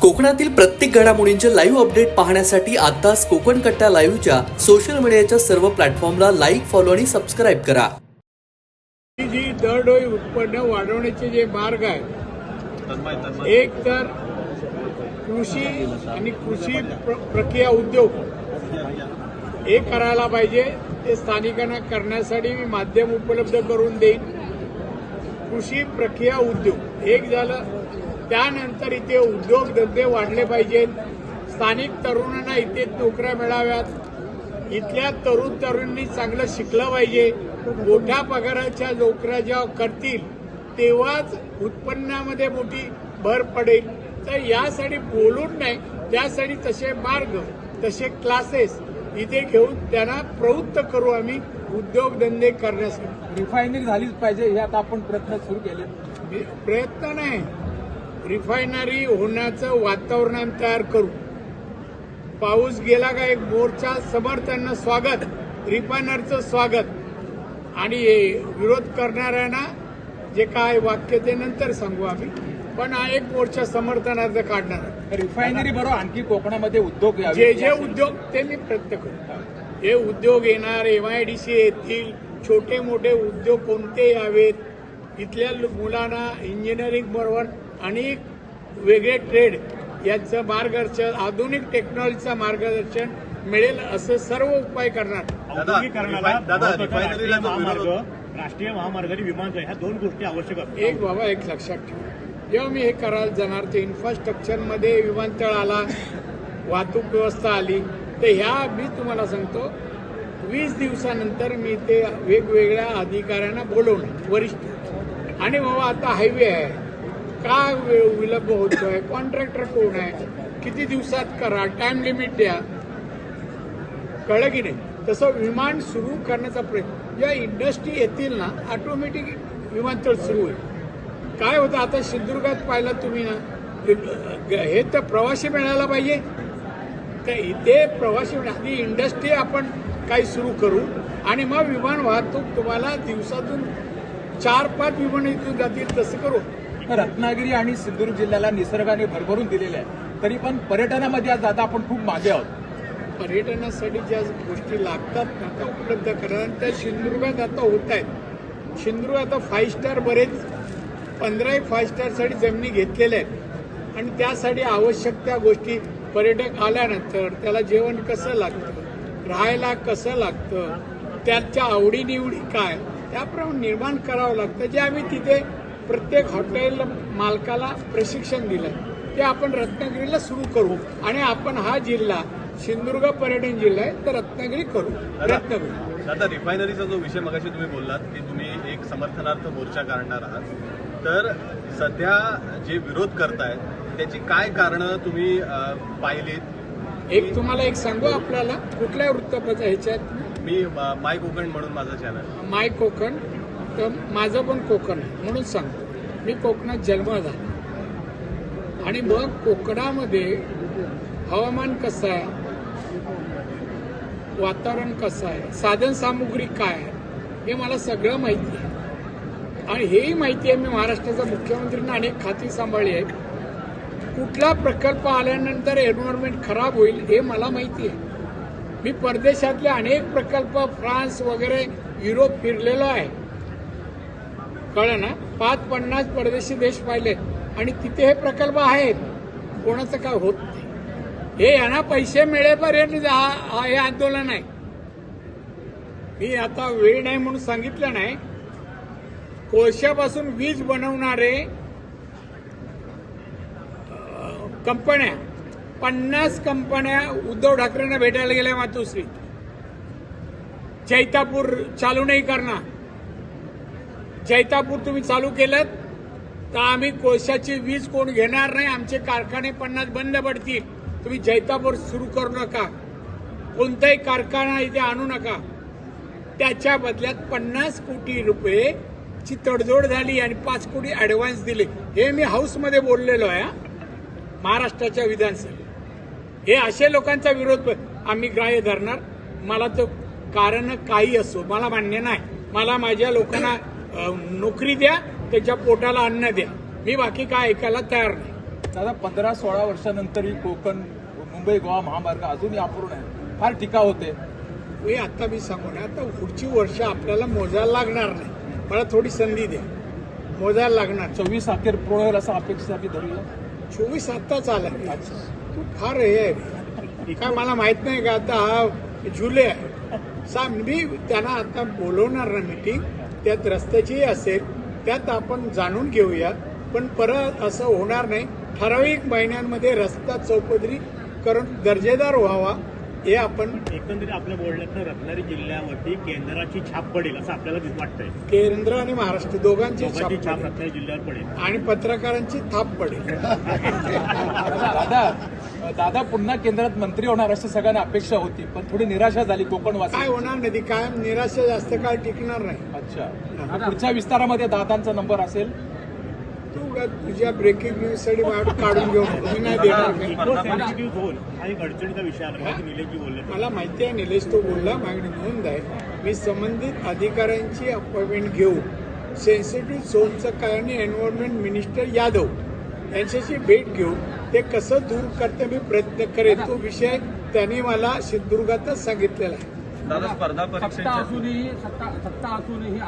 कोकणातील प्रत्येक घडामोडींचे लाईव्ह अपडेट पाहण्यासाठी आताच कोकण कट्टा लाईव्हच्या सोशल मीडियाच्या सर्व प्लॅटफॉर्मला लाईक फॉलो आणि सबस्क्राईब करा. जी दरडोई उत्पन्न वाढवण्याचे जे मार्ग आहेत एक तर कृषी आणि कृषी प्र- प्रक्रिया उद्योग. हे करायला पाहिजे ते स्थानिकांना करण्यासाठी मी माध्यम उपलब्ध करून देईन. कृषी प्रक्रिया उद्योग. एक झालं त्यानंतर इथे उद्योगधंदे वाढले पाहिजेत. स्थानिक तरुणांना इथे नोकऱ्या मिळाव्यात. इथल्या तरुण तरुणांनी चांगलं शिकलं पाहिजे. मोठ्या पगाराच्या नोकऱ्या जेव्हा करतील तेव्हाच उत्पन्नामध्ये मोठी भर पडेल. तर यासाठी बोलून नाही त्यासाठी तसे मार्ग तसे क्लासेस इथे घेऊन त्यांना प्रवृत्त करू आम्ही उद्योगधंदे करण्यासाठी. रिफायनरी झालीच पाहिजे हे आता आपण प्रयत्न सुरू केले प्रयत्न नाही. रिफायनरी होण्याचं वातावरण आम्ही तयार करू. पाऊस गेला का एक मोर्चा समर्थांना स्वागत रिफायनरचं स्वागत. आणि विरोध करणाऱ्यांना जे काय वाक्य ते नंतर सांगू आम्ही. पण हा एक मोर्चा समर्थनार्थ काढणार. रिफायनरी बरोबर आणखी कोकणामध्ये उद्योग. जे जे उद्योग ते मी प्रयत्न करू हे उद्योग येणार एम आय डी सी येतील छोटे मोठे उद्योग कोणते यावेत? इथल्या मुलांना इंजिनिअरिंग बरोबर अनेक वेगळे ट्रेड यांचं मार्गदर्शन आधुनिक टेक्नॉलॉजीचं मार्गदर्शन मिळेल असं सर्व उपाय करणार. राष्ट्रीय जो विरोध महामार्ग राष्ट्रीय महामार्ग आणि विमानतळ ह्या दोन गोष्टी आवश्यक असतात. एक बाबा एक लक्षात ठेवा. जेव्हा मी हे करायला जाणार ते इन्फ्रास्ट्रक्चरमध्ये विमानतळ आला वाहतूक व्यवस्था आली तर ह्या मी तुम्हाला सांगतो वीस दिवसानंतर मी ते वेगवेगळ्या अधिकाऱ्यांना बोलवणार वरिष्ठ. आणि बाबा आता हायवे आहे. का वे- विलंब होतोय? कॉन्ट्रॅक्टर कोण आहे? किती दिवसात करा? टाइम लिमिट द्या. कळलं की नाही? तसं विमान सुरू करण्याचा प्रयत्न. या इंडस्ट्री येतील ना ऑटोमॅटिक विमानतळ सुरू होईल. काय होतं? आता सिंधुदुर्गात पाहिलं तुम्ही ना ग- हे तर प्रवासी मिळायला पाहिजे. तर प्रवासी आधी इंडस्ट्री आपण काही सुरू करू आणि मग विमान वाहतूक तुम्हाला दिवसातून चार पाच विमान इथून जातील तसं करू. रत्नागिरी आणि सिंधुदुर्ग जिल्ह्याला निसर्गाने भरभरून दिलेले आहे. तरी पण पर्यटनामध्ये आज आता आपण खूप मागे आहोत. पर्यटनासाठी ज्या गोष्टी लागतात ना त्या उपलब्ध करा. त्या सिंधुदुर्गात आता होत आहेत. सिंधुदुर्ग आता फाईव्ह स्टार बरेच पंधराही फाईव्ह स्टारसाठी जमिनी घेतलेल्या आहेत. आणि त्यासाठी आवश्यक त्या गोष्टी पर्यटक आल्यानंतर त्याला जेवण कसं लागतं राहायला कसं लागतं त्याच्या आवडीनिवडी काय त्याप्रमाणे निर्माण करावं लागतं. जे आम्ही तिथे प्रत्येक हॉटेल मालकाला प्रशिक्षण दिलं ते आपण रत्नागिरीला सुरू करू. आणि आपण हा जिल्हा सिंधुदुर्ग पर्यटन जिल्हा आहे तर रत्नागिरी करू. करू दादा रिफायनरीचा जो विषय मगाशी तुम्ही बोललात की तुम्ही एक समर्थनार्थ मोर्चा काढणार आहात. तर सध्या जे विरोध करतायत त्याची काय कारणं तुम्ही पाहिलीत? एक तुम्हाला एक सांगू आपल्याला कुठल्या वृत्तपत्र ह्याच्यात? मी माय कोकण म्हणून माझं चॅनल माय कोकण. तर माझं पण कोकण आहे म्हणून सांगतो. मी कोकणात जन्म झाला. आणि मग कोकणामध्ये हवामान कसं आहे? वातावरण कसं आहे? साधन सामुग्री काय आहे? हे मला सगळं माहिती आहे. आणि हेही माहिती आहे मी महाराष्ट्राचा मुख्यमंत्र्यांना अनेक खाती सांभाळली आहेत. कुठला प्रकल्प आल्यानंतर एन्व्हायरमेंट खराब होईल हे मला माहिती आहे. मी परदेशातले अनेक प्रकल्प फ्रान्स वगैरे युरोप फिरलेलो आहे. कळलं ना? पाच पन्नास परदेशी देश पाहिले. आणि तिथे हे प्रकल्प आहेत. कोणाचं काय होत नाही. हे यांना पैसे मिळेपर्यंत हा- हे आंदोलन आहे. मी आता वेळ नाही म्हणून सांगितलं नाही. कोळशापासून वीज बनवणारे कंपन्या पन्नास कंपन्या उद्धव ठाकरेंना भेटायला गेल्या मातोश्री. चैतापूर चालू नाही करणार. जैतापूर तुम्ही चालू केलं तर आम्ही कोळशाची वीज कोण घेणार नाही आमचे कारखाने पन्नास बंद पडतील. तुम्ही जैतापूर सुरू करू नका. कोणताही कारखाना इथे आणू नका. त्याच्या बदल्यात पन्नास कोटी रुपये ची तडजोड झाली आणि पाच कोटी ऍडव्हान्स दिले. हे मी हाऊसमध्ये बोललेलो आहे महाराष्ट्राच्या विधानसभेत. हे असे लोकांचा विरोध आम्ही ग्राह्य धरणार. मला तो कारण काही असो मला मान्य नाही. मला माझ्या लोकांना नोकरी द्या त्याच्या पोटाला अन्न द्या. मी बाकी काय ऐकायला तयार नाही. दादा पंधरा सोळा वर्षानंतर ही कोकण मुंबई गोवा महामार्ग अजूनही अपूर्ण आहे फार टीका होते. मी आता मी सांगू नये आता पुढची वर्ष आपल्याला मोजायला लागणार नाही. मला थोडी संधी द्या. मोजायला लागणार. चोवीस अखेर पूर्ण होईल असं अपेक्षेसाठी धरूया? चोवीस आत्ताच आला तू फार हे आहे. काय मला माहीत नाही का आता हा जुलै आहे. सा मी त्यांना आता बोलवणार ना मीटिंग त्यात रस्त्याचीही असेल त्यात आपण जाणून घेऊयात. पण परत असं होणार नाही. ठराविक महिन्यांमध्ये रस्ता चौपदरी करून दर्जेदार व्हावा हे आपण एकंदरीत आपल्या बोलण्यातनं रत्नागिरी जिल्ह्यावरती केंद्राची छाप पडेल असं आपल्याला वाटतंय. केंद्र आणि महाराष्ट्र दोघांची छाप. रत्नागिरी जिल्ह्यावर पडेल. आणि पत्रकारांची थाप पडेल. दादा पुन्हा केंद्रात मंत्री होणार अशी सगळ्यांना अपेक्षा होती पण थोडी निराशा झाली कोकण काय होणार नाही ती कायम निराशा जास्त काळ टिकणार नाही. अच्छा. पुढच्या विस्तारामध्ये दादांचा नंबर असेल? तू तुझ्या ब्रेकिंग न्यूजसाठी काढून घेऊन मी नाही देणार. मला माहिती आहे निलेश तो बोलला. माझ्याकडे नोंद आहे. मी संबंधित अधिकाऱ्यांची अपॉइंटमेंट घेऊ. सेन्सिटिव्ह झोनचं काय आणि एन्व्हायरमेंट मिनिस्टर यादव यांच्याशी भेट घेऊ. ते कसं दूर करते मी प्रयत्न करेन. तो विषय त्यांनी मला सिंधुदुर्गातच सांगितलेला आहे. दादा स्पर्धा सत्ता असूनही सत्ता सत्ता असूनही